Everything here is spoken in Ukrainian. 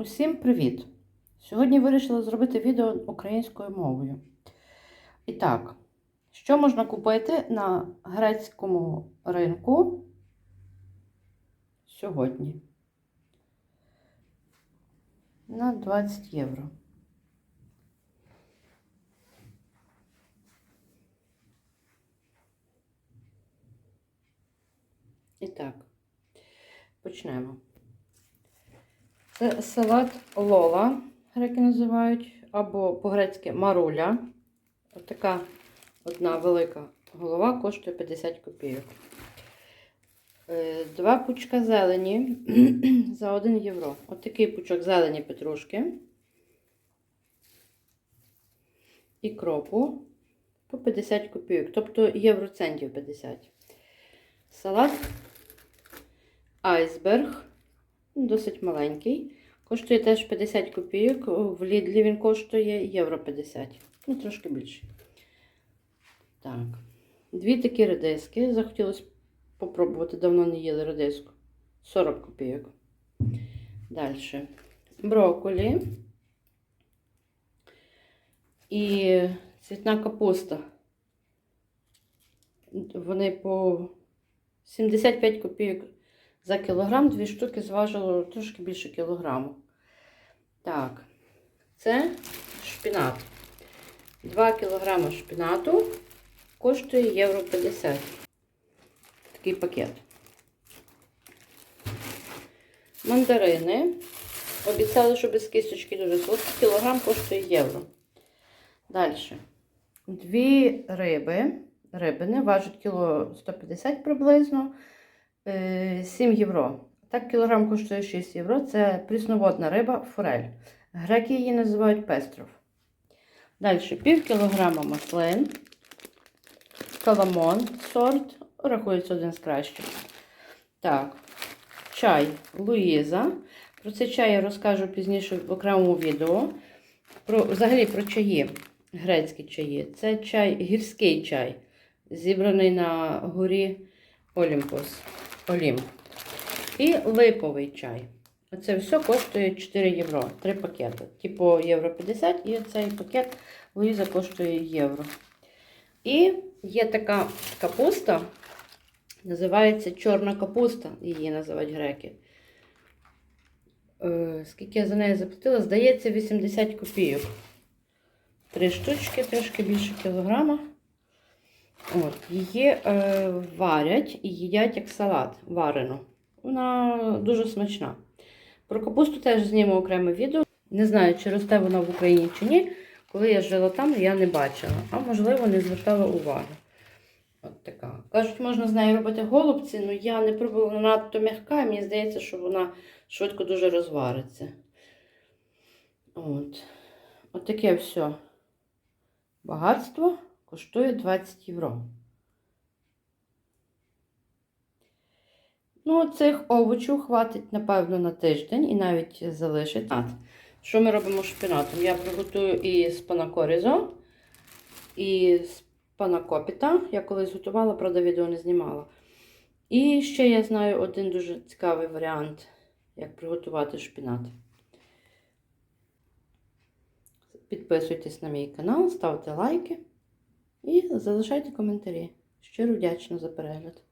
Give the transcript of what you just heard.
Усім привіт! Сьогодні вирішила зробити відео українською мовою. І так, що можна купити на грецькому ринку сьогодні? На 20 євро. І так, почнемо. Це салат лола, греки називають, або по-грецьки маруля. Ось така одна велика голова коштує 50 копійок. Е, Два пучка зелені за 1 євро. Ось такий пучок зелені петрушки. І кропу по 50 копійок, тобто євроцентів 50. Салат айсберг. Досить маленький. Коштує теж 50 копійок. В Лідлі він коштує євро 50. Ну, трошки більше. Так. Дві такі редиски. Захотілося попробувати, давно не їли редиску. 40 копійок. Далі. Брокколі. І цвітна капуста. Вони по 75 копійок за кілограм дві штуки зважило трошки більше кілограму. Так, це шпінат. 2 кілограми шпінату коштує євро 50. Такий пакет. Мандарини. Обіцяли, що без кісточки дуже солодкі. Кілограм коштує євро. Далі. Дві риби. Рибини важать кіло 150 приблизно. 7 євро. Так, кілограм коштує 6 євро. Це прісноводна риба форель. Греки її називають пестров. Далі пів кілограма маслин. Каламон сорт. Рахується один з кращих. Так, чай Луїза. Про цей чай я розкажу пізніше в окремому відео. Про, Взагалі про чаї, грецькі чаї. Це чай, гірський чай, зібраний на горі Олімпус. Олімп. І липовий чай. Оце все коштує 4 євро. Три пакети. Типу євро 50 і цей пакет Луїза коштує євро. І є така капуста, називається чорна капуста, її називають греки. Е, скільки я за неї заплатила? Здається, 80 копійок. Три штучки, трошки більше кілограма. От, Її е, варять і їдять як салат варену. Вона дуже смачна. Про капусту теж зніму окреме відео. Не знаю, чи росте вона в Україні чи ні. Коли я жила там, я не бачила, а можливо, не звертала уваги. От така. Кажуть, можна з нею робити голубці, але я не пробувала вона надто м'яка, і мені здається, що вона швидко дуже розвариться. От. От таке все багатство коштує 20 євро. Ну, цих овочів хватить, напевно, на тиждень і навіть залишить. Що ми робимо з шпинатом? Я приготую і з панакорізо, і з панакопіта. Я колись готувала, правда, відео не знімала. І ще я знаю один дуже цікавий варіант, як приготувати шпинат. Підписуйтесь на мій канал, ставте лайки і залишайте коментарі. Щиро вдячна за перегляд.